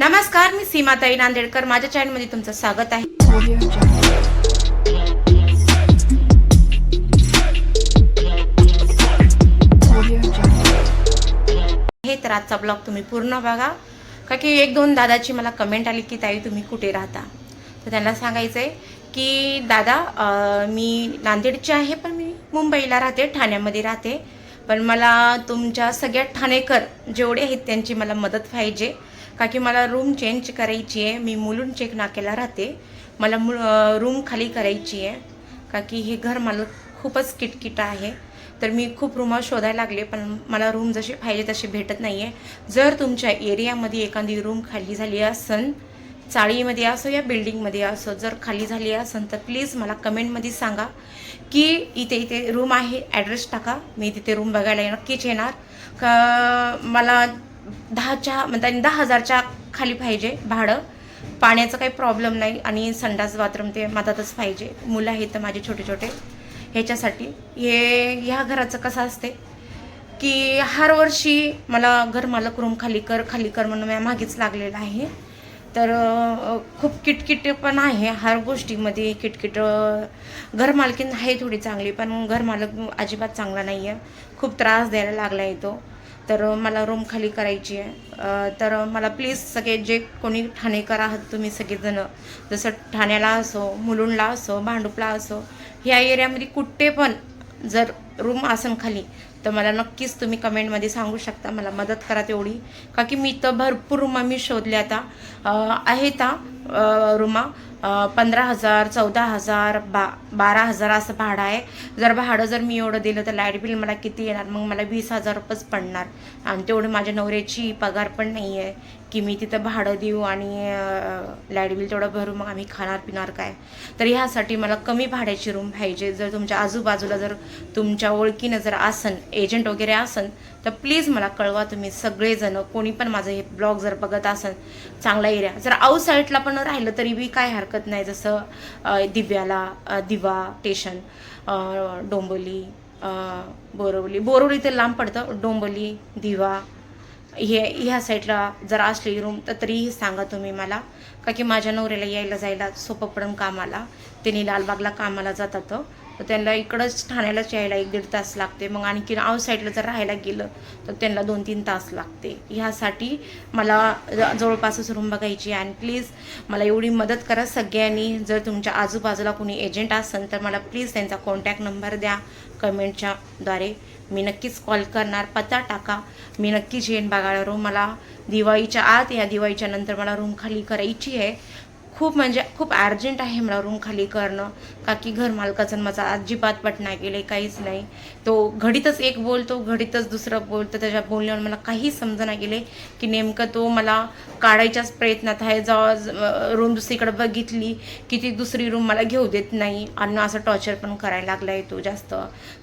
नमस्कार मी सीमाताई नांदेडकर. माझ्या चॅनलमध्ये तुमचं स्वागत आहे. हे तर आजचा ब्लॉग तुम्ही पूर्ण बघा. का की एक दोन दादाची मला कमेंट आली की ताई तुम्ही कुठे राहता? तर त्यांना सांगायचं आहे की दादा मी नांदेडची आहे पण मी मुंबईला राहते ठाण्यामध्ये राहते. पण मला तुमच्या सगळ्या ठाणेकर जेवढे आहेत त्यांची मला मदत पाहिजे. का की मला रूम चेंज करायची आहे. मी मुलून चेक नाक्याला राहते. मला मु रूम खाली करायची आहे. का की हे घर मला खूपच किटकिट आहे. तर मी खूप रूमा शोधायला लागले पण मला रूम जसे पाहिजे तसे भेटत नाही आहे जर तुमच्या एरियामध्ये एखादी रूम खाली झाली असन चाळीमध्ये असो या बिल्डिंगमध्ये असो जर खाली झाली असन तर प्लीज मला कमेंटमध्ये सांगा की इथे इथे रूम आहे ॲड्रेस टाका. मी तिथे रूम बघायला नक्कीच येणार. का मला दहाच्या म्हणता दहा हजारच्या खाली पाहिजे भाडं. पाण्याचं काही प्रॉब्लेम नाही आणि संडास बाथरूम ते मधातच पाहिजे. मुलं आहेत तर माझे छोटे छोटे. ह्याच्यासाठी. हे ह्या घराचं कसं असते की हर वर्षी मला घर मालक रूम खाली कर खाली कर म्हणून मी मागेच लागलेलं आहे. तर खूप किटकिट पण आहे हर गोष्टीमध्ये. किटकिट अं, घरमालकीन आहे थोडी चांगली पण घरमालक अजिबात चांगला नाही आहे खूप त्रास द्यायला लागला आहे तो. तर मला रूम खाली करायची आहे. तर मला प्लीज सगळे जे कोणी ठाणेकर आहात तुम्ही सगळेजणं जसं ठाण्याला असो मुलुंडला असो भांडुपला असो ह्या एरियामध्ये कुठे पण जर रूम असन खाली तर मला नक्कीच तुम्ही कमेंटमध्ये सांगू शकता. मला मदत करा तेवढी. का की मी तर भरपूर रुमा मी शोधल्या आता. आहे आहेत हा रुमा पंधरा हजार चौदा हजार बा बारा हजार असं भाडं आहे. जर भाडं जर मी एवढं दिलं तर लाइट बिल मला किती येणार? मग मला वीस हजार रुपयेच पडणार. आणि तेवढी माझ्या नवऱ्याची पगार पण नाही आहे की मी तिथं भाडं देऊ आणि लाइट बिल तेवढं भरू मग आम्ही खाणार पिणार काय? तर ह्यासाठी मला कमी भाड्याची रूम पाहिजे. जर तुमच्या आजूबाजूला जर तुमच्या ओळखीनं जर आसन एजंट वगैरे आसन तर प्लीज मला कळवा तुम्ही सगळेजण. कोणी पण माझं हे ब्लॉग जर बघत असन चांगला एरिया. जर आऊट साईडला पण राहिलं तरी बी काय हरकत हरकत नाही जसं दिव्याला दिवा स्टेशन डोंबोली बोरवली. बोरवली तर लांब पडतं. डोंबोली दिवा हे ह्या साईडला जर असली रूम तर तरीही सांगा तुम्ही मला. का की माझ्या नवऱ्याला यायला जायला सोपं पडून कामाला. त्यांनी लालबागला कामाला जातात. तर त्यांना इकडंच ठाण्यालाच यायला एक दीड तास लागते. मग आणखी आउट साईडला जर राहायला गेलं तर त्यांना दोन तीन तास लागते. ह्यासाठी मला ज- जवळपासच रूम बघायची आहे. आणि प्लीज मला एवढी मदत करा सगळ्यांनी. जर तुमच्या आजूबाजूला कोणी एजंट असेल तर मला प्लीज त्यांचा कॉन्टॅक्ट नंबर द्या. कमेंटच्या द्वारे मी नक्कीच कॉल करणार. पत्ता टाका. मी नक्कीच येईन बघायला रूम मला दिवाळीच्या आत या दिवाळीच्या नंतर मला रूम खाली करायची आहे. खूप म्हणजे खूप अर्जंट आहे मला रूम खाली करणं. का की घर मालकाचं माझा अजिबात पट नाही गेले काहीच नाही. तो घडीतच एक बोलतो घडीतच दुसरं बोलतो. त्याच्या बोलण्यावर मला काही समजना गेले की नेमकं तो मला काढायच्याच प्रयत्नात आहे. जेव्हा रूम दुसरीकडे बघितली की ती दुसरी रूम मला घेऊ देत नाही. आणि असं टॉर्चर पण करायला लागला आहे तो जास्त.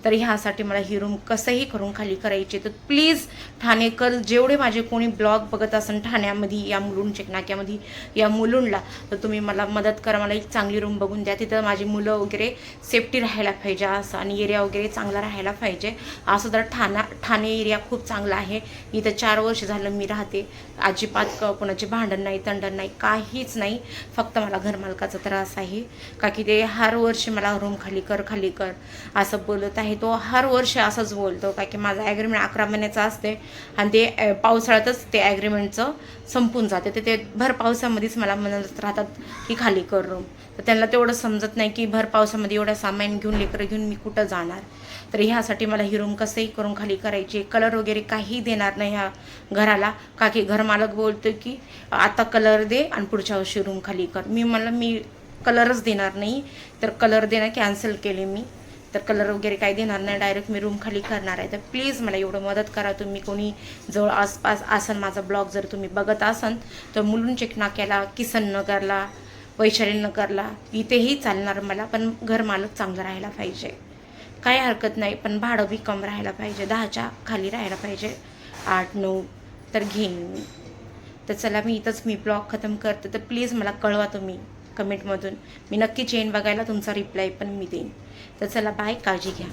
तर ह्यासाठी मला ही रूम कसंही करून खाली करायची. तर प्लीज ठाणेकर जेवढे माझे कोणी ब्लॉग बघत असन ठाण्यामध्ये या मुलुंड नाक्यामध्ये या मुलुंडला तर तुम्ही मला मदत करा मला एक चांगली रूम बघून द्या. तिथं माझी मुलं वगैरे सेफ्टी राहायला पाहिजे असं आणि एरिया वगैरे चांगला राहायला पाहिजे. असं तर ठाणा ठाणे एरिया खूप चांगला आहे. इथं चार वर्ष झालं मी राहते. अजिबात कोणाचे भांडण नाही तंडण नाही काहीच नाही. फक्त मला घरमालकाचा त्रास आहे. का की ते हर वर्षी मला रूम खाली कर खाली कर असं बोलत आहे. तो हर वर्ष असंच बोलतो. का की माझा ॲग्रीमेंट अकरा महिन्याचा असते आणि ते पावसाळ्यातच ते ॲग्रीमेंटचं संपून जाते. तर ते भर पावसामध्येच मला म्हणत राहतात की खाली कर. रूम तर त्यांना तेवढं समजत नाही की भर पावसामध्ये एवढं सामान घेऊन लेकरं घेऊन मी कुठं जाणार? तर ह्यासाठी मला ही रूम कसंही करून खाली करायची कलर वगैरे काही देणार नाही ह्या घराला. का की घरमालक बोलतो की आता कलर दे आणि पुढच्या वर्षी रूम खाली कर. मी मला मी कलरच देणार नाही. तर कलर देणं कॅन्सल केले मी. तर कलर वगैरे काही देणार नाही डायरेक्ट मी रूम खाली करणार आहे. तर प्लीज मला एवढं मदत करा. तुम्ही कोणी जवळ आसपास असाल माझा ब्लॉग जर तुम्ही बघत असाल तर मुलुंड चेक नाक्याला किसन नगरला वैशाली नगरला इथेही चालणार मला. पण घर मालक चांगलं राहायला पाहिजे. काही हरकत नाही पण भाडं बी कम राहायला पाहिजे. दहाच्या खाली राहायला पाहिजे. आठ नऊ तर घेईन मी. तर चला मी इथंच मी ब्लॉग खतम करते. तर प्लीज मला कळवा तुम्ही. कमेंटमधून. मी नक्की येईन बघायला तुमचा रिप्लाय पण मी देईन. तर चला बाय काळजी घ्या.